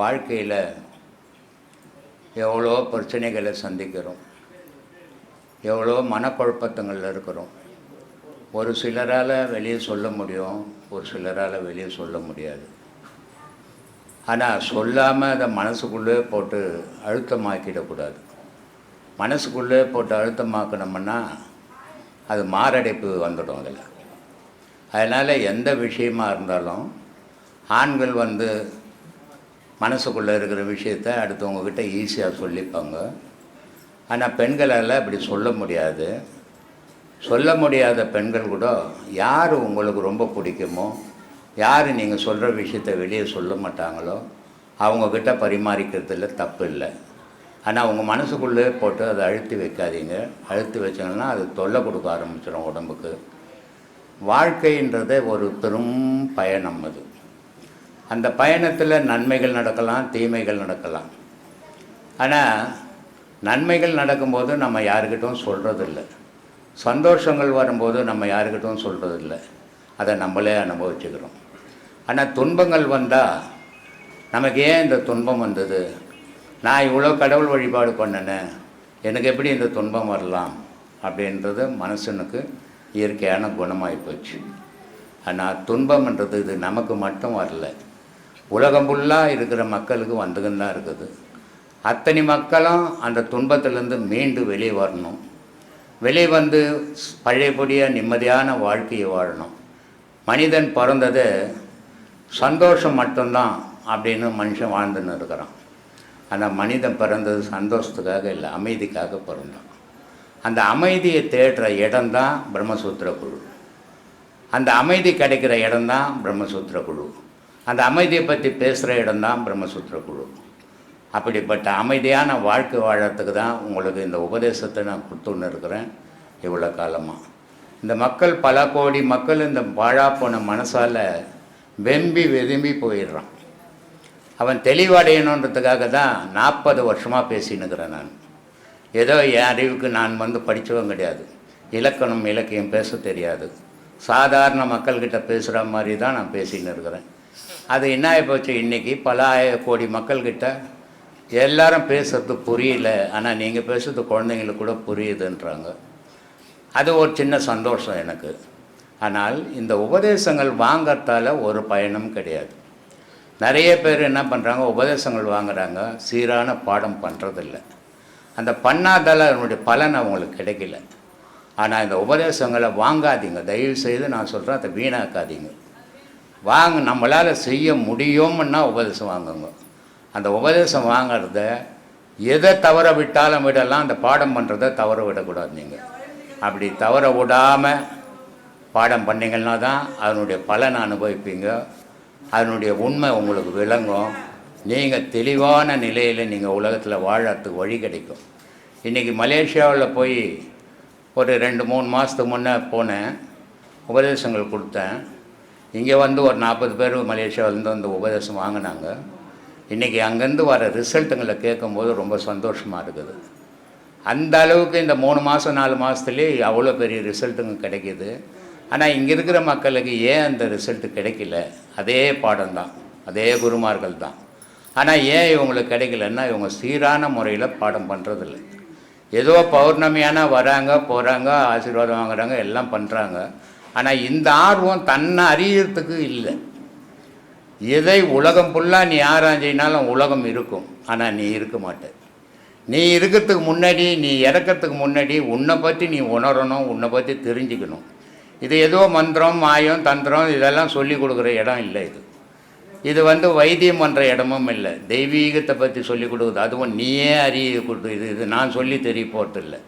வாழ்க்கையில் எவ்வளோ பிரச்சனைகளை சந்திக்கிறோம். எவ்வளோ மனக்குழப்பத்தங்களில் இருக்கிறோம். ஒரு சிலரால் வெளியே சொல்ல முடியும் ஒரு சிலரால் வெளியே சொல்ல முடியாது. ஆனால் சொல்லாமல் அதை மனசுக்குள்ளே போட்டு அழுத்தமாக்கிடக்கூடாது. மனசுக்குள்ளே போட்டு அழுத்தமாக்கணும்னா அது மாரடைப்பு வந்துடும் அதில். அதனால் எந்த விஷயமாக இருந்தாலும் ஆண்கள் வந்து மனசுக்குள்ளே இருக்கிற விஷயத்த அடுத்தவங்கக்கிட்ட ஈஸியாக சொல்லிப்பாங்க. ஆனால் பெண்களால் அப்படி சொல்ல முடியாது. சொல்ல முடியாத பெண்கள் கூட யார் உங்களுக்கு ரொம்ப பிடிக்குமோ யார் நீங்கள் சொல்கிற விஷயத்த வெளியே சொல்ல மாட்டாங்களோ அவங்கக்கிட்ட பரிமாறிக்கிறதுல தப்பு இல்லை. ஆனால் உங்கள் மனசுக்குள்ளே போட்டு அதை அழுத்தி வைக்காதீங்க. அழுத்தி வச்சிங்கன்னா அது தொல்லை கொடுக்க ஆரம்பிச்சிடும் உடம்புக்கு. வாழ்க்கைன்றதே ஒரு பெரும் பயணம் அது. அந்த பயணத்தில் நன்மைகள் நடக்கலாம் தீமைகள் நடக்கலாம். ஆனால் நன்மைகள் நடக்கும்போது நம்ம யாருக்கிட்டும் சொல்கிறதில்ல சந்தோஷங்கள் வரும்போது நம்ம யாருக்கிட்டும் சொல்கிறதில்ல அதை நம்மளே அனுபவிச்சுக்கிறோம். ஆனால் துன்பங்கள் வந்தால் நமக்கு ஏன் இந்த துன்பம் வந்தது? நான் இவ்வளோ கடவுள் வழிபாடு பண்ணினேன் எனக்கு எப்படி இந்த துன்பம் வரலாம்? அப்படின்றது மனுஷனுக்கு இயற்கையான குணமாகி போச்சு ஆனால் துன்பம்ன்றது இது நமக்கு மட்டும் வரல. உலகம் ஃபுல்லாக இருக்கிற மக்களுக்கு வந்துக்கின்னு தான் இருக்குது. அத்தனை மக்களும் அந்த துன்பத்திலேருந்து மீண்டு வெளியே வரணும். வெளியே வந்து பழையபடியாக நிம்மதியான வாழ்க்கையை வாழணும். மனிதன் பிறந்தது சந்தோஷம் மட்டும்தான் அப்படின்னு மனுஷன் வாழ்ந்துன்னு இருக்கிறான். ஆனால் மனிதன் பிறந்தது சந்தோஷத்துக்காக இல்லை அமைதிக்காக பிறந்தான். அந்த அமைதியை தேடுற இடம்தான் பிரம்மசூத்திர குழு அந்த அமைதி கிடைக்கிற இடம்தான் பிரம்மசூத்திர குழு அந்த அமைதியை பற்றி பேசுகிற இடம்தான் பிரம்மசூத்திர குழு. அப்படிப்பட்ட அமைதியான வாழ்க்கை வாழறதுக்கு தான் உங்களுக்கு இந்த உபதேசத்தை நான் கொடுத்துன்னு இருக்கிறேன் இவ்வளோ காலமாக இந்த மக்கள் பல கோடி மக்கள் இந்த பாழா போன மனசால் வெம்பி வெதும்பி போயிடுறான். அவன் தெளிவடையணுன்றதுக்காக தான் நாற்பது வருஷமாக பேசினுக்கிறேன் நான். ஏதோ என் அறிவுக்கு நான் வந்து படித்தவன் கிடையாது. இலக்கணம் இலக்கியம் பேச தெரியாது. சாதாரண மக்கள்கிட்ட பேசுகிற மாதிரி தான் நான் பேசின்னு இருக்கிறேன் அது என்ன ஆகிப்போச்சு இன்றைக்கி பல ஆயிர கோடி மக்கள்கிட்ட எல்லாரும் பேசுறது புரியல. ஆனால் நீங்கள் பேசுறது குழந்தைங்களுக்கு கூட புரியுதுன்றாங்க. அது ஒரு சின்ன சந்தோஷம் எனக்கு. ஆனால் இந்த உபதேசங்கள் வாங்கறதால ஒரு பயனும் கிடையாது. நிறைய பேர் என்ன பண்ணுறாங்க உபதேசங்கள் வாங்குறாங்க. சீரான பாடம் பண்ணுறதில்ல அந்த பண்ணாதால அதனுடைய பலன் அவங்களுக்கு கிடைக்கல. ஆனால் இந்த உபதேசங்களை வாங்காதீங்க. தயவு செய்து நான் சொல்கிறேன் அதை வீணாக்காதீங்க. வாங்க நம்மளால் செய்ய முடியும்னா உபதேசம் வாங்குங்க. அந்த உபதேசம் வாங்கிறத எதை தவற விட்டாலும் விடலாம் அந்த பாடம் பண்ணுறத தவற விடக்கூடாது நீங்கள் அப்படி தவற விடாமல் பாடம் பண்ணிங்கன்னா தான் அதனுடைய பலனை அனுபவிப்பீங்க. அதனுடைய உண்மை உங்களுக்கு விளங்கும். நீங்கள் தெளிவான நிலையில் நீங்கள் உலகத்தில் வாழறதுக்கு வழி கிடைக்கும். இன்றைக்கி மலேசியாவில் போய் ஒரு ரெண்டு மூணு மாதத்துக்கு முன்னே போனேன். உபதேசங்கள் கொடுத்தேன். இங்கே வந்து ஒரு நாற்பது பேர் மலேசியாவிலேருந்து வந்து உபதேசம் வாங்கினாங்க. இன்றைக்கி அங்கேருந்து வர ரிசல்ட்டுங்களை கேட்கும்போது ரொம்ப சந்தோஷமாக இருக்குது. அந்த அளவுக்கு இந்த மூணு மாதம் நாலு மாதத்துலேயே அவ்வளோ பெரிய ரிசல்ட்டுங்க கிடைக்கிது. ஆனால் இங்கே இருக்கிற மக்களுக்கு ஏன் அந்த ரிசல்ட்டு கிடைக்கல? அதே பாடம் தான் அதே குருமார்கள் தான். ஆனால் ஏன் இவங்களுக்கு கிடைக்கலன்னா இவங்க சீரான முறையில் பாடம் பண்ணுறதில்ல ஏதோ பௌர்ணமியான வராங்க போகிறாங்க ஆசீர்வாதம் வாங்குறாங்க எல்லாம் பண்ணுறாங்க ஆனால் இந்த ஆர்வம் தன்னை அறியறதுக்கு இல்லை. எதை உலகம் ஃபுல்லாக நீ ஆராய்ஞ்சினாலும் உலகம் இருக்கும். ஆனால் நீ இருக்க மாட்டே. நீ இருக்கிறதுக்கு முன்னாடி நீ இறக்கிறதுக்கு முன்னாடி உன்னை பற்றி நீ உணரணும் உன்னை பற்றி தெரிஞ்சுக்கணும். இது ஏதோ மந்திரம் மாயம் தந்திரம் இதெல்லாம் சொல்லி கொடுக்குற இடம் இல்லை இது. இது வந்து வைத்தியம் பண்ணுற இடமும் இல்லை. தெய்வீகத்தை பற்றி சொல்லி கொடுக்குது. அதுவும் நீயே அறிய கொடுத்து இது இது நான் சொல்லி தெரிய போகிறது இல்லை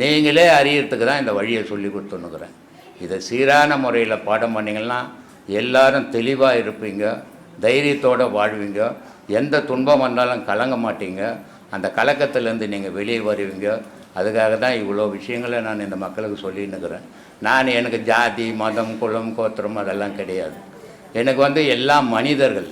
நீங்களே அறியறதுக்கு தான் இந்த வழியை சொல்லி கொடுத்துன்னுக்குறேன். இதை சீரான முறையில் பாடம் பண்ணிங்கன்னா எல்லாரும் தெளிவாக இருப்பீங்க தைரியத்தோடு வாழ்வீங்க. எந்த துன்பம் வந்தாலும் கலங்க மாட்டீங்க. அந்த கலக்கத்திலேருந்து நீங்கள் வெளியே வருவீங்க. அதுக்காக தான் இவ்வளோ விஷயங்களை நான் இந்த மக்களுக்கு சொல்லின்னுக்கிறேன் நான் எனக்கு ஜாதி மதம் குலம் கோத்திரம் அதெல்லாம் கிடையாது. எனக்கு வந்து எல்லாம் மனிதர்கள்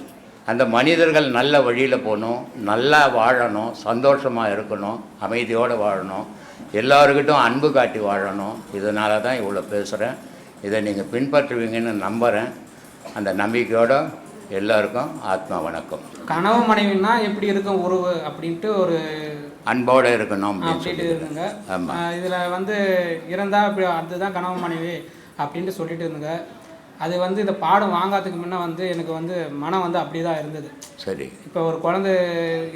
அந்த மனிதர்கள் நல்ல வழியில் போகணும் நல்லா வாழணும் சந்தோஷமாக இருக்கணும் அமைதியோடு வாழணும். எல்லாருக்கிட்டும் அன்பு காட்டி வாழணும். இதனால தான் இவ்வளோ பேசுகிறேன் இதை நீங்கள் பின்பற்றுவீங்கன்னு நம்புகிறேன் அந்த நம்பிக்கையோட எல்லாருக்கும் ஆத்மா வணக்கம். கனவு மனைவினா எப்படி இருக்கும் உறவு அப்படின்ட்டு ஒரு அன்போடு இருக்கணும் அப்படின்ட்டு இருந்துங்க. ஆமா. ஆஹ் இதுல வந்து இறந்தா இப்படி அதுதான் கனவு மனைவி அப்படின்ட்டு சொல்லிட்டு இருந்துங்க. அது வந்து இந்த பாடம் வாங்காததுக்கு முன்ன வந்து எனக்கு வந்து மனம் வந்து அப்படி தான் இருந்தது. சரி. இப்போ ஒரு குழந்தை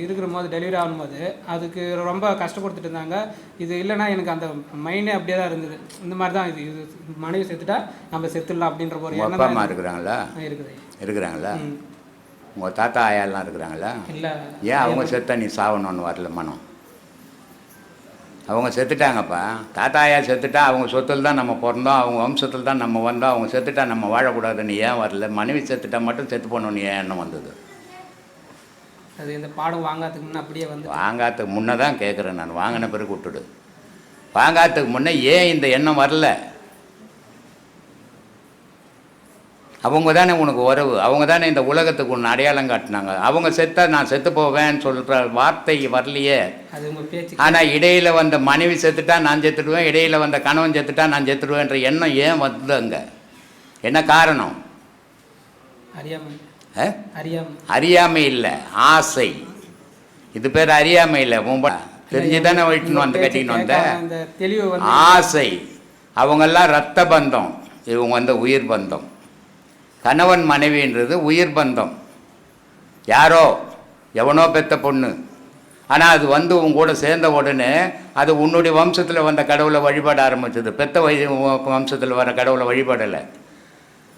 இருக்கிற போது டெலிவரி ஆகும்போது அதுக்கு ரொம்ப கஷ்டப்படுத்திட்டு இருந்தாங்க. இது இல்லைன்னா எனக்கு அந்த மைண்டே அப்படியே தான் இருந்தது. இந்த மாதிரி தான் இது இது மனைவி செத்துட்டா நம்ம செத்துடலாம் அப்படின்ற ஒரு எண்ணம் அம்மா இருக்கிறாங்களா? இருக்குது. இருக்கிறாங்களா. உங்கள் தாத்தா ஆயாலாம் இருக்கிறாங்களா? இல்லை. ஏன் அவங்க செத்தா நீ சாவணும்னு வரல மனம்? அவங்க செத்துட்டாங்கப்பா. தாத்தா ஆயா செத்துட்டா அவங்க சொத்தில் தான் நம்ம பிறந்தோம் அவங்க வம்சத்தில் தான் நம்ம வந்தோம் அவங்க செத்துட்டா நம்ம வாழக்கூடாதுன்னு ஏன் வரல? மனைவி செத்துட்டா மட்டும் செத்து போகணுன்னு ஏன் எண்ணம் வந்தது? அது இந்த பாடம் வாங்காததுக்கு முன்ன அப்படியே வந்து வாங்காத்துக்கு முன்னே தான் கேட்குறேன் நான். வாங்கின பிறகு விட்டுடு. வாங்காத்துக்கு முன்னே ஏன் இந்த எண்ணம் வரல? அவங்க தானே உனக்கு உறவு? அவங்க தானே இந்த உலகத்துக்கு ஒன்று அடையாளம் காட்டினாங்க. அவங்க செத்தா நான் செத்து போவேன்னு சொல்கிற வார்த்தை வரலையே. ஆனால் இடையில் வந்த மனைவி செத்துட்டா நான் செத்துடுவேன் இடையில் வந்த கணவன் செத்துட்டா நான் செத்துடுவேன்ற எண்ணம் ஏன் வந்து அங்கே? என்ன காரணம்? அறியாமை. இல்லை ஆசை. இது பேர் அறியாமை இல்லை. உன் தெரிஞ்சு தானே வயிற்றுன்னு வந்து கட்டின்னு வந்து ஆசை. அவங்கெல்லாம் ரத்த பந்தம். இவங்க வந்து உயிர் பந்தம். கணவன் மனைவின்றது உயிர் பந்தம். யாரோ? எவனோ பெத்த பொண்ணு. ஆனால் அது வந்து உன் கூட சேர்ந்த உடனே அது உன்னுடைய வம்சத்தில் வந்த கடவுளை வழிபாட ஆரம்பிச்சது. பெத்த வய வம்சத்தில் வர கடவுளை வழிபாடலை.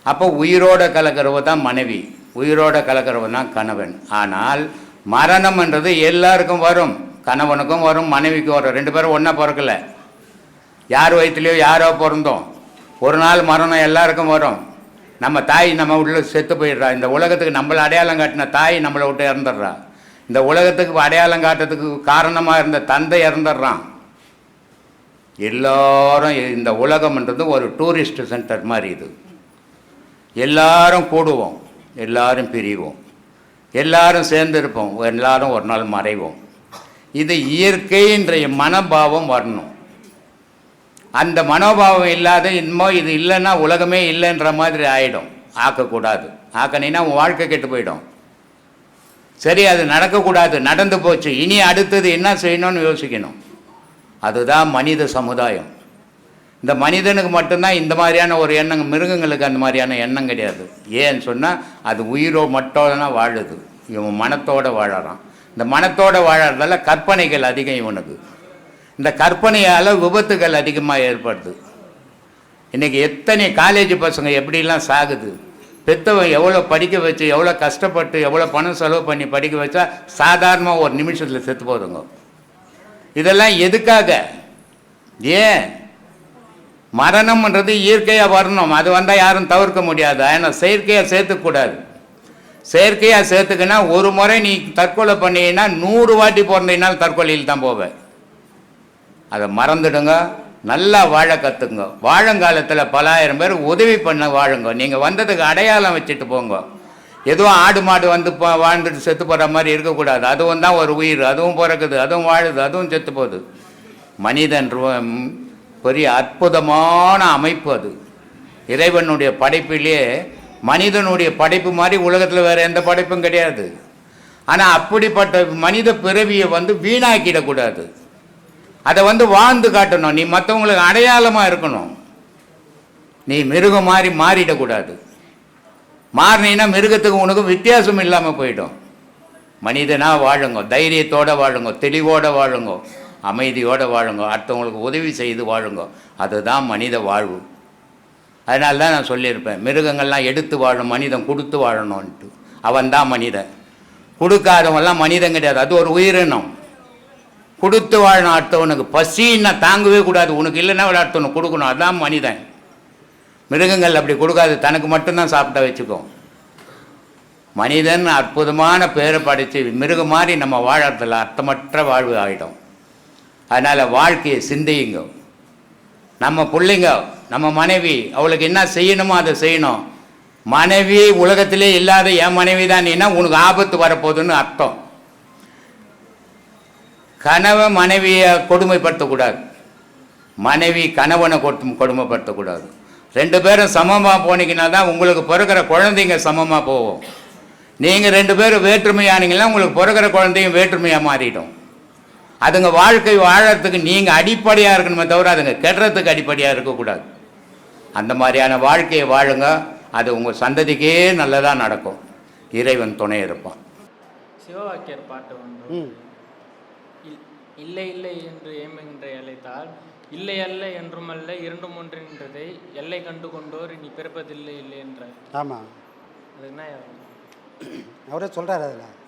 அப்போ உயிரோட கலக்கிறவ தான் மனைவி. உயிரோட கலக்கிறவ தான் கணவன். ஆனால் மரணம்ன்றது எல்லாருக்கும் வரும். கணவனுக்கும் வரும் மனைவிக்கும் வரும். ரெண்டு பேரும் ஒன்றா பிறக்கல. யார் வயிற்றுலையோ யாரோ பிறந்தோம். ஒரு நாள் மரணம் எல்லாருக்கும் வரும். நம்ம தாய் நம்ம உள்ள செத்து போயிடுறா. இந்த உலகத்துக்கு நம்மளை அடையாளம் காட்டின தாய் நம்மளை விட்டு இறந்துடுறா. இந்த உலகத்துக்கு அடையாளம் காட்டுறதுக்கு காரணமாக இருந்த தந்தை இறந்துடுறான். எல்லாரும் இந்த உலகம்ன்றது ஒரு டூரிஸ்ட் சென்டர் மாதிரி இது. எல்லாரும் கூடுவோம். எல்லாரும் பிரிவோம். எல்லாரும் சேர்ந்து இருப்போம். எல்லாரும் ஒரு நாள் மறைவோம். இது இயற்கைன்ற மனபாவம் வரணும். அந்த மனோபாவம் இல்லாத இன்மோ இது இல்லைன்னா உலகமே இல்லைன்ற மாதிரி ஆகிடும் ஆக்கக்கூடாது. ஆக்கணின்னா உன் வாழ்க்கை கெட்டு போயிடும். சரி அது நடக்கக்கூடாது. நடந்து போச்சு. இனி அடுத்தது என்ன செய்யணும்னு யோசிக்கணும். அதுதான் மனித சமுதாயம். இந்த மனிதனுக்கு மட்டும்தான் இந்த மாதிரியான ஒரு எண்ணங்க மிருகங்களுக்கு அந்த மாதிரியான எண்ணம் கிடையாது. ஏன்னு சொன்னால் அது உயிரோ மட்டும் வாழுது. இவன் மனத்தோடு வாழறான். இந்த மனத்தோடு வாழறதால கற்பனைகள் அதிகம் இவனுக்கு. இந்த கற்பனையால் விபத்துகள் அதிகமாக ஏற்படுது. இன்றைக்கி எத்தனை காலேஜ் பசங்க எப்படிலாம் சாகுது? பெத்தவன் எவ்வளோ படிக்க வச்சு எவ்வளோ கஷ்டப்பட்டு எவ்வளோ பணம் செலவு பண்ணி படிக்க வச்சா சாதாரணமாக ஒரு நிமிஷத்தில் செத்து போதுங்க. இதெல்லாம் எதுக்காக? ஏன்? மரணம்ன்றது இயற்கையாக வரணும். அது வந்தால் யாரும் தவிர்க்க முடியாது. ஆனால் செயற்கையாக சேர்த்துக்கூடாது. செயற்கையாக சேர்த்துக்கினா ஒரு முறை நீ தற்கொலை பண்ணீங்கன்னா நூறு வாட்டி பிறந்தீங்கனாலும் தற்கொலையில் தான் போவேன். அதை மறந்துடுங்க. நல்லா வாழ கற்றுங்க வாழங்காலத்தில் பலாயிரம் பேர் உதவி பண்ண வாழுங்க. நீங்கள் வந்ததுக்கு அடையாளம் வச்சுட்டு போங்க. எதுவும் ஆடு மாடு வந்து வாழ்ந்துட்டு செத்து போகிற மாதிரி இருக்கக்கூடாது. அதுவும் தான் ஒரு உயிர். அதுவும் பிறக்குது. அதுவும் வாழுது. அதுவும் செத்து போகுது. மனிதன் பெரிய அற்புதமான அமைப்பு அது. இறைவனுடைய படைப்பிலே மனிதனுடைய படைப்பு மாதிரி உலகத்தில் வேறு எந்த படைப்பும் கிடையாது. ஆனால் அப்படிப்பட்ட மனித பிறவியை வந்து வீணாக்கிடக்கூடாது. அதை வந்து வாழ்ந்து காட்டணும். நீ மற்றவங்களுக்கு அடையாளமாக இருக்கணும். நீ மிருகம் மாறி மாறிடக்கூடாது. மாறினீன்னா மிருகத்துக்கு உனக்கும் வித்தியாசம் இல்லாமல் போயிடும். மனிதனாக வாழுங்க தைரியத்தோடு வாழுங்க தெளிவோடு வாழுங்க அமைதியோடு வாழுங்க அடுத்தவங்களுக்கு உதவி செய்து வாழுங்க. அதுதான் மனித வாழ்வு. அதனால தான் நான் சொல்லியிருப்பேன் மிருகங்கள்லாம் எடுத்து வாழும் மனிதன் கொடுத்து வாழணும்ன்ட்டு. அவன் தான் மனிதன். கொடுக்காதவங்கெல்லாம் மனிதன் கிடையாது. அது ஒரு உயிரினம். கொடுத்து வாழணும் அடுத்தவனுக்கு பசின்னா தாங்கவே கூடாது. உனக்கு இல்லைன்னா ஒரு கொடுக்கணும். அதான் மனிதன். மிருகங்கள் அப்படி கொடுக்காது. தனக்கு மட்டும்தான் சாப்பிட்டா வச்சுக்கும் மனிதன் அற்புதமான பேரை படித்து மிருகம் மாதிரி நம்ம வாழறதில் அர்த்தமற்ற வாழ்வு ஆகிடும் அதனால் வாழ்க்கையை சிந்தியுங்க. நம்ம பிள்ளைங்க நம்ம மனைவி அவளுக்கு என்ன செய்யணுமோ அதை செய்யணும். மனைவி உலகத்திலே இல்லாத என் மனைவி தான் நீனா உனக்கு ஆபத்து வரப்போகுதுன்னு அர்த்தம். கணவன் மனைவியை கொடுமைப்படுத்தக்கூடாது. மனைவி கணவனை கொட்டு கொடுமைப்படுத்தக்கூடாது. ரெண்டு பேரும் சமமாக போனீங்கன்னா தான் உங்களுக்கு பிறக்கிற குழந்தைங்க சமமாக போகும். நீங்கள் ரெண்டு பேரும் வேற்றுமையானீங்கன்னா உங்களுக்கு பிறக்கிற குழந்தையும் வேற்றுமையாக மாறிடும். அதுங்க வாழ்க்கை வாழறதுக்கு நீங்கள் அடிப்படையாக இருக்கணுமே தவிர அதுங்க கெடுறதுக்கு அடிப்படையாக இருக்கக்கூடாது. அந்த மாதிரியான வாழ்க்கையை வாழுங்க. அது உங்கள் சந்ததிக்கே நல்லதாக நடக்கும். இறைவன் துணை இருப்பான். சிவவாக்கியர் பாட்டு இல்- இல்லை இல்லை என்று ஏமுகின்ற அழைத்தால் இல்லை அல்ல என்றுமல்ல இரண்டும் ஒன்றின்றதை எல்லை கண்டு கொண்டோர் இனி பிறப்பதில்லை இல்லை என்றார். ஆமாம் அது என்ன அவரே சொல்கிறார் அதில்.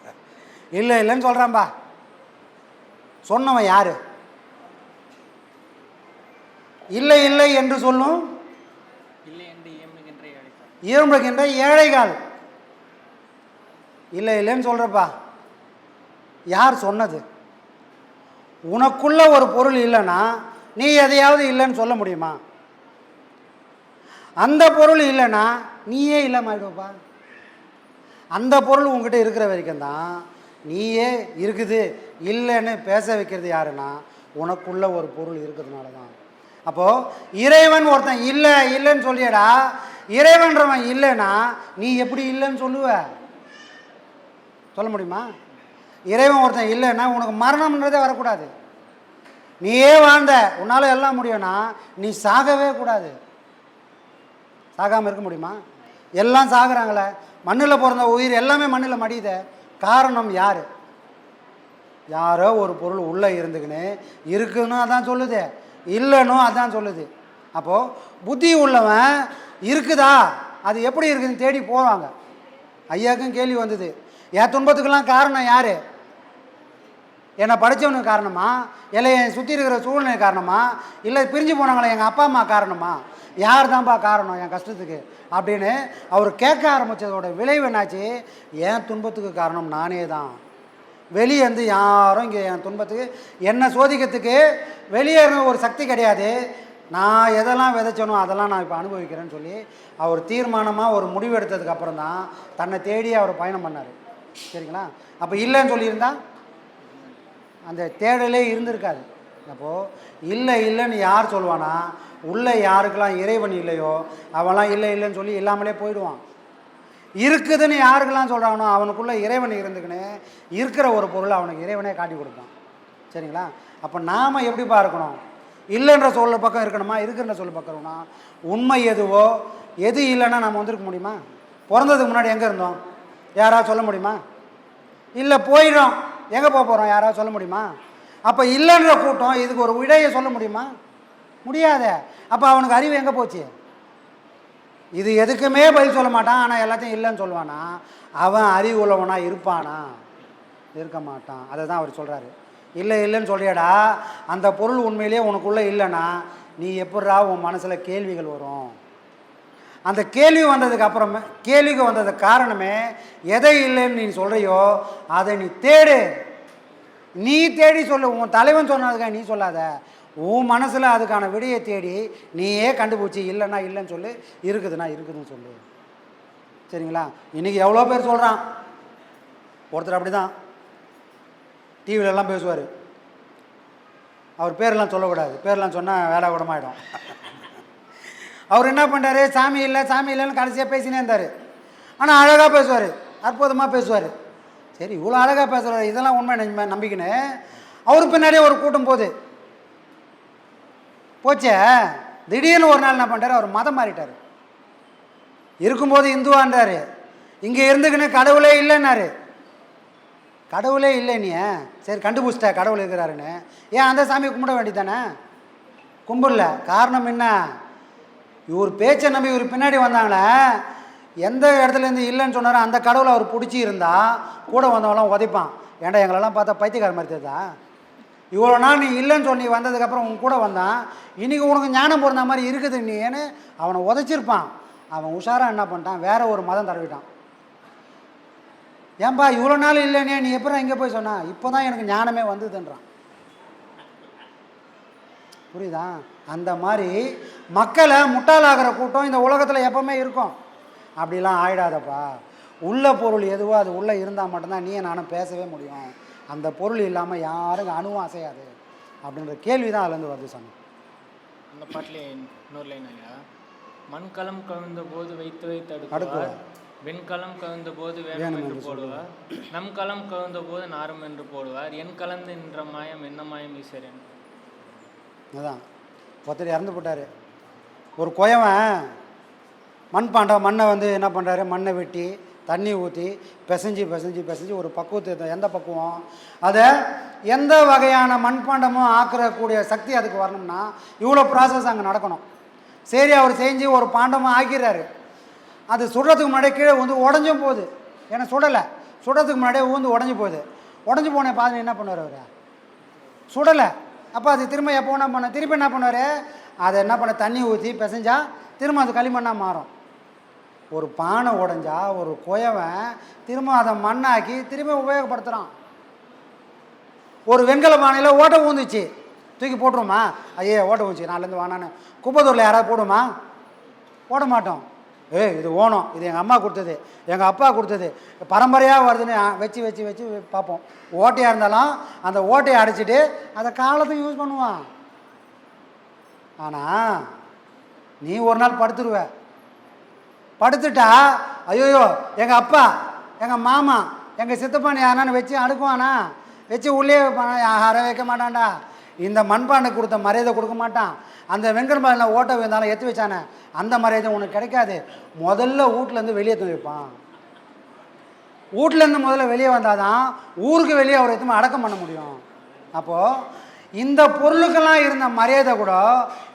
இல்லை இல்லைன்னு சொல்கிறான்பா சொன்னவன் யார்? இல்லை இல்லை என்று சொல்லும்? இல்லை என்று ஏமுகின்ற அழைத்தார். இரும்புகின்ற ஏழைகள். இல்லை இல்லைன்னு சொல்கிறப்பா யார் சொன்னது? உனக்குள்ள ஒரு பொருள் இல்லைன்னா நீ எதையாவது இல்லைன்னு சொல்ல முடியுமா? அந்த பொருள் இல்லைன்னா நீயே இல்லாமாயிடுவப்பா. அந்த பொருள் உங்ககிட்ட இருக்கிற வரைக்கும் தான் நீயே இருக்குது. இல்லைன்னு பேச வைக்கிறது யாருன்னா உனக்குள்ள ஒரு பொருள் இருக்கிறதுனால தான். அப்போது இறைவன் ஒருத்தன் இல்லை இல்லைன்னு சொல்லியடா இறைவன்றவன் இல்லைன்னா நீ எப்படி இல்லைன்னு சொல்லுவ? சொல்ல முடியுமா? இறைவன் ஒருத்தன் இல்லைன்னா உனக்கு மரணம்ன்றதே வரக்கூடாது. நீயே வாழ்ந்த உன்னால் எல்லாம் முடியும்னா நீ சாகவே கூடாது. சாகாமல் இருக்க முடியுமா? எல்லாம் சாகுறாங்களே. மண்ணில் பிறந்த உயிர் எல்லாமே மண்ணில் மடியுதே. காரணம் யார்? யாரோ ஒரு பொருள் உள்ளே இருந்துக்கின்னு இருக்குன்னு அதான் சொல்லுது. இல்லைன்னு அதான் சொல்லுது. அப்போது புத்தி உள்ளவன் இருக்குதா? அது எப்படி இருக்குதுன்னு தேடி போவாங்க. ஐயாவுக்கும் கேள்வி வந்தது. என் துன்பத்துக்கெல்லாம் காரணம் யார்? என்னை படித்தவனுக்கு காரணமா? இல்லை என் சுற்றி இருக்கிற சூழ்நிலை காரணமா? இல்லை பிரிஞ்சு போனவங்களே எங்கள் அப்பா அம்மா காரணமா? யார் தான்ப்பா காரணம் என் கஷ்டத்துக்கு? அப்படின்னு அவர் கேட்க ஆரம்பித்ததோட விளைவு என்னாச்சு? என் துன்பத்துக்கு காரணம் நானே தான். வெளியே வந்து யாரும் இங்கே என் துன்பத்துக்கு என்னை சோதிக்கிறதுக்கு வெளியே இருந்த ஒரு சக்தி கிடையாது. நான் எதெல்லாம் விதைச்சனோ அதெல்லாம் நான் இப்போ அனுபவிக்கிறேன்னு சொல்லி அவர் தீர்மானமாக ஒரு முடிவு எடுத்ததுக்கப்புறம் தான் தன்னை தேடி அவர் பயணம் பண்ணார். சரிங்களா? அப்போ இல்லைன்னு சொல்லியிருந்தா? அந்த தேடலே இருந்திருக்காது. அப்போது இல்லை இல்லைன்னு யார் சொல்லுவானா? உள்ளே யாருக்கெல்லாம் இறைவன் இல்லையோ அவன்லாம் இல்லை இல்லைன்னு சொல்லி இல்லாமலே போயிடுவான். இருக்குதுன்னு யாருக்கெல்லாம் சொல்கிறானோ அவனுக்குள்ளே இறைவன் இருந்துக்கின்னு இருக்கிற ஒரு பொருள் அவனுக்கு இறைவனே காட்டி கொடுப்பான். சரிங்களா? அப்போ நாம் எப்படிப்பா இருக்கணும் இல்லைன்ற சொல்ல பக்கம் இருக்கணுமா? இருக்குன்ற சொல்ல பக்கம் இருக்கணும்? உண்மை எதுவோ எது இல்லைன்னா நம்ம வந்திருக்க முடியுமா? பிறந்ததுக்கு முன்னாடி எங்கே இருந்தோம்? யாராவது சொல்ல முடியுமா? இல்லை போயிடும் எங்கே போக போகிறோம் யாராவது சொல்ல முடியுமா? அப்போ இல்லைன்ற கூட்டம் இதுக்கு ஒரு விடையை சொல்ல முடியுமா? முடியாதே. அப்போ அவனுக்கு அறிவு எங்கே போச்சு? இது எதுக்குமே பதில் சொல்ல மாட்டான். ஆனால் எல்லாத்தையும் இல்லைன்னு சொல்லுவானா. அவன் அறிவு உள்ளவனா இருப்பானா? இருக்க மாட்டான். அதை தான் அவர் சொல்கிறாரு இல்லை இல்லைன்னு சொல்கிறேடா அந்த பொருள் உண்மையிலேயே உனக்குள்ளே இல்லைன்னா நீ எப்படிரா உன் மனசில் கேள்விகள் வரும்? அந்த கேள்வி வந்ததுக்கு அப்புறமே கேள்விக்கு வந்தது காரணமே எதை இல்லைன்னு நீ சொல்கிறியோ அதை நீ தேடு. நீ தேடி சொல்லு. உன் தலைவன் சொன்னதுக்காக நீ சொல்லாத. உன் மனசில் அதுக்கான விடையை தேடி நீயே கண்டுபிடிச்சி இல்லைன்னா இல்லைன்னு சொல்லு இருக்குதுன்னா இருக்குதுன்னு சொல்லு. சரிங்களா? இன்றைக்கி எவ்வளோ பேர் சொல்கிறான் ஒருத்தர் அப்படி தான் டிவிலெல்லாம் பேசுவார். அவர் பேரெல்லாம் சொல்லக்கூடாது. பேரெலாம் சொன்னால் வேலை கூடமாயிடும். அவர் என்ன பண்ணுறாரு சாமி இல்லை சாமி இல்லைன்னு கடைசியாக பேசினே இருந்தார். ஆனால் அழகாக பேசுவார். அற்புதமாக பேசுவார். சரி இவ்வளோ அழகாக பேசுகிறார் இதெல்லாம் உண்மை நம்ம நம்பிக்கைன்னு அவர் பின்னாடியே ஒரு கூட்டம் போகுது. போச்சே? திடீர்னு ஒரு நாள் என்ன பண்ணுறாரு அவர் மதம் மாறிட்டார். இருக்கும்போது இந்துவான்றாரு. இங்கே இருந்துக்கின்னு கடவுளே இல்லைன்னாரு. கடவுளே இல்லை நீ சரி கண்டுபிடிச்சிட்ட கடவுள் இருக்கிறாருன்னு. ஏன் அந்த சாமியை கும்பிட வேண்டியதானே கும்பிடல. காரணம் என்ன? இவர் பேச்சை நம்பி இவர் பின்னாடி வந்தாங்களே எந்த இடத்துல இருந்து இல்லைன்னு சொன்னாரோ அந்த கடவுளை அவர் பிடிச்சி இருந்தால் கூட வந்தவங்களாம் உதைப்பான். ஏன்டா எங்களெல்லாம் பார்த்தா பைத்தியக்கார மாதிரி தெரியுதா? இவ்வளோ நாள் நீ இல்லைன்னு சொல்லி வந்ததுக்கப்புறம் உன் கூட வந்தான். இன்றைக்கி உனக்கு ஞானம் பிறந்த மாதிரி இருக்குது நீ ஏன்னு அவனை உதைச்சிருப்பான். அவன் உஷாராக என்ன பண்ணிட்டான்? வேற ஒரு மதம் தடவிட்டான். ஏன்பா இவ்வளோ நாள் இல்லைனே நீ எப்போ இங்கே போய் சொன்னா? இப்போ தான் எனக்கு ஞானமே வந்ததுன்றான். புரியுதா? அந்த மாதிரி மக்களை முட்டாளாகிற கூட்டம் இந்த உலகத்தில் எப்பவுமே இருக்கும். அப்படிலாம் ஆயிடாதப்பா. உள்ள பொருள் எதுவோ அது உள்ளே இருந்தால் மட்டும்தான் நீ நானும் பேசவே முடியும். அந்த பொருள் இல்லாமல் யாரும் அணுவும் அசையாது அப்படின்ற கேள்வி தான் அதுலேருந்து வருது சாமி. அந்த பாட்டிலே இன்னொரு லைன் ஐயா. மண்கலம் கவிழ்ந்த போது வைத்து வைத்து அடுக்குவார். வெண்கலம் கவிழ்ந்த போது வேணும் என்று போடுவார். நம் களம் கவிழ்ந்த போது நாரும் என்று போடுவார். என் கலந்து நின்ற மாயம் என்ன மாயம் ஈஸ்வரன்? அதான். ஒருத்தர் இறந்து போட்டார். ஒரு குயவன் மண்பாண்டம் மண்ணை வந்து என்ன பண்ணுறாரு மண்ணை வெட்டி தண்ணி ஊற்றி பிசைஞ்சு பிசைஞ்சு பிசைஞ்சு ஒரு பக்குவத்தை எந்த பக்குவம்? அதை எந்த வகையான மண்பாண்டமும் ஆக்கிறக்கூடிய சக்தி அதுக்கு வரணும்னா இவ்வளோ ப்ராசஸ் அங்கே நடக்கணும். சரி அவர் செஞ்சு ஒரு பாண்டமும் ஆக்கிறாரு அது சுடுறதுக்கு முன்னாடியே கீழே வந்து உடஞ்சும் போகுது ஏன்னா சுடலை. சுடுறதுக்கு முன்னாடியே ஊந்து உடஞ்சி போகுது உடஞ்சி போன பாதி என்ன பண்ணுவார் அவர்? சுடலை. அப்போ அது திரும்ப எப்போ என்ன பண்ண. திருப்பி என்ன பண்ணுவார்? அதை என்ன பண்ண? தண்ணி ஊற்றி பிசைஞ்சா திரும்ப அது களிமண்ணாக மாறும். ஒரு பானை உடஞ்சா ஒரு குயவன் திரும்ப அதை மண்ணாக்கி திரும்ப உபயோகப்படுத்துகிறான் ஒரு வெண்கல பானையில் ஓட்டை ஊந்துச்சு. தூக்கி போட்டுருமா ஐயே ஓட்டை ஊந்துச்சு. நாலுலேருந்து வானான்னு. குப்பத்தூரில் யாராவது போடுமா போட மாட்டோம். ஏய் இது ஓணம். இது எங்கள் அம்மா கொடுத்தது. எங்கள் அப்பா கொடுத்தது. பரம்பரையாக வருதுன்னு வச்சு வச்சு வச்சு பார்ப்போம். ஓட்டையாக இருந்தாலும் அந்த ஓட்டையை அடைச்சிட்டு அந்த காலத்துக்கு யூஸ் பண்ணுவான். ஆனால் நீ ஒரு நாள் படுத்துருவ. படுத்துட்டா ஐயோயோ எங்கள் அப்பா எங்கள் மாமா எங்கள் சித்தப்பானை யாரானு வச்சு அடுக்குவானா? வச்சு உள்ளே வைப்பானா? யாரும் வைக்க மாட்டான்டா. இந்த மண்பானை கொடுத்த மரியாதை கொடுக்க மாட்டான். அந்த வெங்கடபாலில் ஓட்ட விழுந்தாலும் எத்து வச்சானே அந்த மரியாதை உனக்கு கிடைக்காது. முதல்ல வீட்டிலேருந்து வெளியே தூக்கி வைப்பான். வீட்லேருந்து முதல்ல வெளியே வந்தாதான் ஊருக்கு வெளியே அவர் எதுவுமே அடக்கம் பண்ண முடியும். அப்போது இந்த பொருளுக்கெல்லாம் இருந்த மரியாதை கூட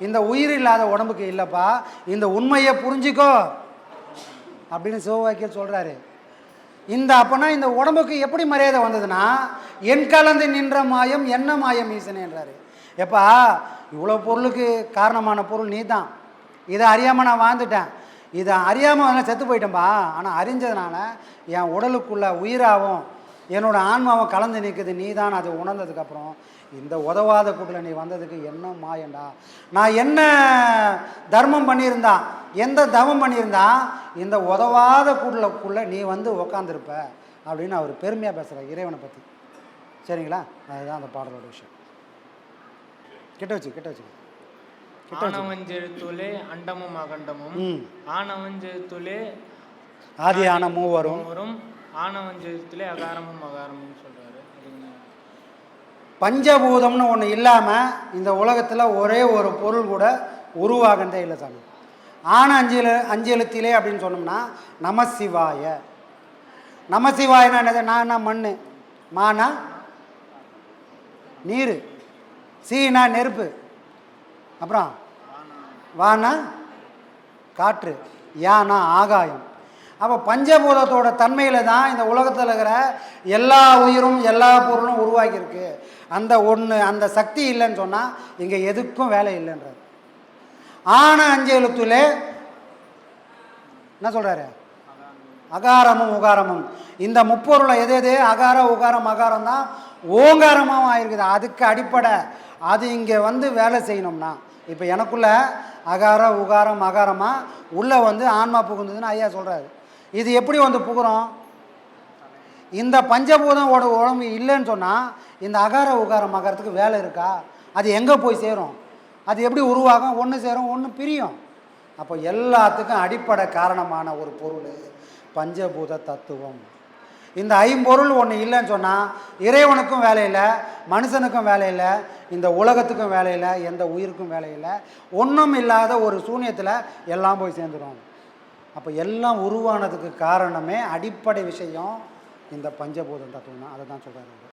இந்த உயிர் இல்லாத உடம்புக்கு இல்லைப்பா இந்த உண்மையை புரிஞ்சிக்கோ அப்படின்னு சிவவாக்கியர் சொல்கிறாரு இந்த அப்போனா இந்த உடம்புக்கு எப்படி மரியாதை வந்ததுன்னா என் கலந்து நின்ற மாயம் என்ன மாயம் ஈசனேன்றாரு எப்பா இவ்வளோ பொருளுக்கு காரணமான பொருள் நீ தான் இதை அறியாமல் நான் வாழ்ந்துட்டேன். இதை அறியாமல் நான் செத்து போயிட்டேன்பா. ஆனால் அறிஞ்சதுனால என் உடலுக்குள்ள உயிராகவும் என்னோட ஆன்மாவும் கலந்து நிற்குது நீ தான் அதை உணர்ந்ததுக்கப்புறம் இந்த உதவாத கூட்டில் நீ வந்ததுக்கு என்ன மாயண்டா? நான் என்ன தர்மம் பண்ணியிருந்தா? எந்த தவம் பண்ணியிருந்தா? இந்த உதவாத கூடலுக்குள்ளே நீ வந்து உக்காந்துருப்ப அப்படின்னு அவர் பெருமையாக பேசுகிறார் இறைவனை பற்றி சரிங்களா? அதுதான் அந்த பாடலோட விஷயம். கிட்ட வச்சு கிட்ட வச்சு ஆனவஞ்செழுத்துலே அண்டமும் அகண்டமும் ஆனவஞ்செழுத்துலே ஆதி ஆன மூவரும் வரும் ஆனவஞ்செழுத்துலே அகாரமும் அகாரமும் என்ன? பஞ்சபூதம்னு ஒன்று இல்லாமல் இந்த உலகத்தில் ஒரே ஒரு பொருள் கூட உருவாகந்தே இல்லை சாமி. ஆன அஞ்சு அஞ்சு எழுத்திலே அப்படின்னு சொன்னோம்னா நமசிவாய நமசிவாயனா என்னது? நானா மண் மானா நீர். சீனா நெருப்பு. அப்புறம் வானா காற்று. யானா ஆகாயம். அப்போ பஞ்சபூதத்தோட தன்மையில் தான் இந்த உலகத்தில் இருக்கிற எல்லா உயிரும் எல்லா பொருளும் உருவாகியிருக்கு. அந்த ஒன்று அந்த சக்தி இல்லைன்னு சொன்னால் இங்கே எதுக்கும் வேலை இல்லைன்றார். ஆன அஞ்சு எழுத்துலே என்ன சொல்கிறாரு அகாரமும் உகாரமும். இந்த முப்பொருளை எது எது? அகார உகாரம் அகாரம் தான் ஓங்காரமாகவும் ஆயிருக்குது. அதுக்கு அடிப்படை. அது இங்கே வந்து வேலை செய்யணும்னா இப்போ எனக்குள்ள அகார உகாரம் அகாரமாக உள்ளே வந்து ஆன்மா புகுந்ததுன்னு ஐயா சொல்கிறாரு இது எப்படி வந்து புகுறோம்? இந்த பஞ்சபூதம் உடம்பு இல்லைன்னு சொன்னால் இந்த அகார உகாரம் அகாரத்துக்கு வேலை இருக்கா? அது எங்கே போய் சேரும்? அது எப்படி உருவாகும்? ஒன்று சேரும் ஒன்று பிரியும். அப்போ எல்லாத்துக்கும் அடிப்படை காரணமான ஒரு பொருள் பஞ்சபூத தத்துவம். இந்த ஐம்பொருள் ஒன்று இல்லைன்னு சொன்னால் இறைவனுக்கும் வேலையில் மனுஷனுக்கும் வேலையில் இந்த உலகத்துக்கும் வேலையில் எந்த உயிருக்கும் வேலையில் ஒன்றும் இல்லாத ஒரு சூன்யத்தில் எல்லாம் போய் சேர்ந்துடும் அப்போ எல்லாம் உருவானதுக்கு காரணமே அடிப்படை விஷயம் இந்த பஞ்சபூதம் தத்துவம் தான் அதை தான் சொல்கிறாரு